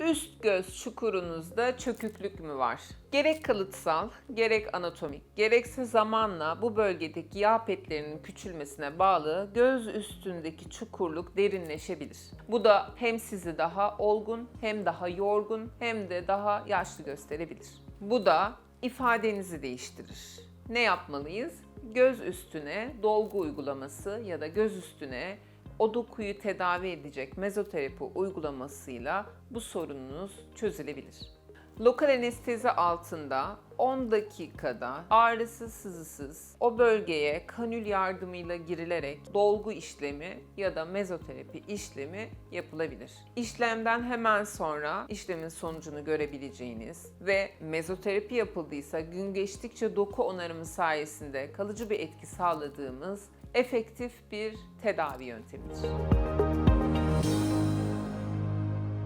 Üst göz çukurunuzda çöküklük mü var? Gerek kalıtsal, gerek anatomik, gerekse zamanla bu bölgedeki yağ petlerinin küçülmesine bağlı göz üstündeki çukurluk derinleşebilir. Bu da hem sizi daha olgun, hem daha yorgun, hem de daha yaşlı gösterebilir. Bu da ifadenizi değiştirir. Ne yapmalıyız? Göz üstüne dolgu uygulaması ya da göz üstüne o dokuyu tedavi edecek mezoterapi uygulamasıyla bu sorununuz çözülebilir. Lokal anestezi altında 10 dakikada ağrısız sızısız o bölgeye kanül yardımıyla girilerek dolgu işlemi ya da mezoterapi işlemi yapılabilir. İşlemden hemen sonra işlemin sonucunu görebileceğiniz ve mezoterapi yapıldıysa gün geçtikçe doku onarımı sayesinde kalıcı bir etki sağladığımız efektif bir tedavi yöntemidir.